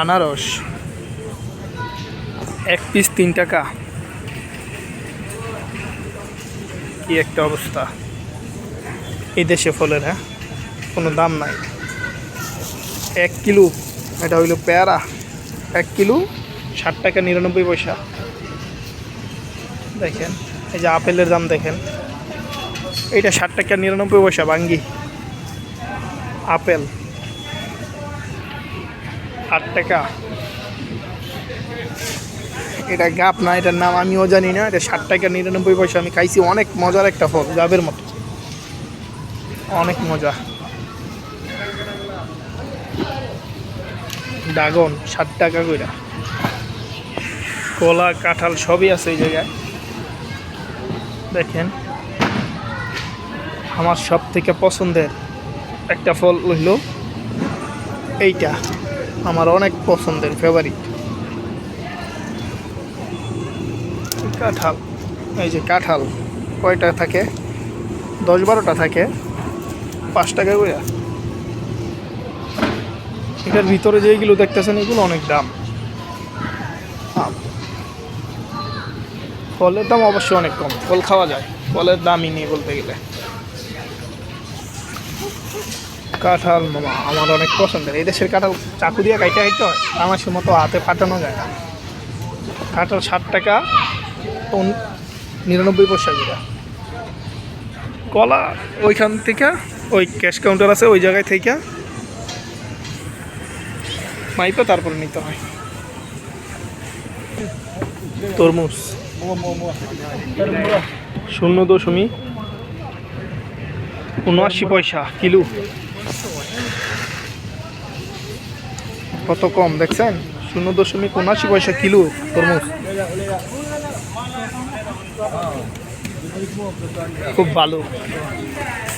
আনারস, এক পিস তিন টাকা। কি একটা অবস্থা। এই দেশে ফলের হ্যাঁ? কোনো দাম নাই। এক কিলো, এটা হইল পেয়ারা। এক কিলো, ষাট টাকা নিরানব্বই পয়সা। দেখেন, এই যে আপেলের দাম দেখেন। এইটা ষাট টাকা নিরানব্বই পয়সা, বাঙ্গি। আপেল। আট টাকা। এটা গাপ না, এটার নাম আমিও জানি না, এটা ষাট টাকা নিরানব্বই পয়সা। আমি খাইছি, অনেক মজার একটা ফল গাবের মতো। অনেক মজা। ড্রাগন ষাট টাকা কইরা। কলা, কাঁঠাল সবই আছে এই জায়গায়। দেখেন, আমার সব থেকে পছন্দের একটা ফল হইল এইটা। আমার অনেক পছন্দের ফেভারিট কাঁঠাল। এই যে কাঁঠাল, কয়টা থাকে? দশ বারোটা থাকে। পাঁচ টাকা করে এটার ভিতরে যেগুলো দেখতেছেন, এগুলো অনেক দাম। ফলের দাম অবশ্যই অনেক কম। ফল খাওয়া যায়। ফলের দামই নেই বলতে গেলে। কাঁঠাল আমার অনেক পছন্দের। এই দেশের কাঁঠাল চাকু দিয়ে কাইতে খাইতে হয় আমার মতো হাতে ফাটানো যায় না। কাঁঠাল ষাট টাকা নিরানব্বই পয়সা যেটা কলা ওইখান থেকে, ওই ক্যাশ কাউন্টার আছে ওই জায়গায় থেকে মাইপে তারপরে নিতে হয়। তরমুজ। শূন্য দশমিক উনআশি পয়সা কিলো। কত কম দেখছেন? শূন্য দশমিক উনাশি পয়সা কিলো তরমুজ। খুব ভালো।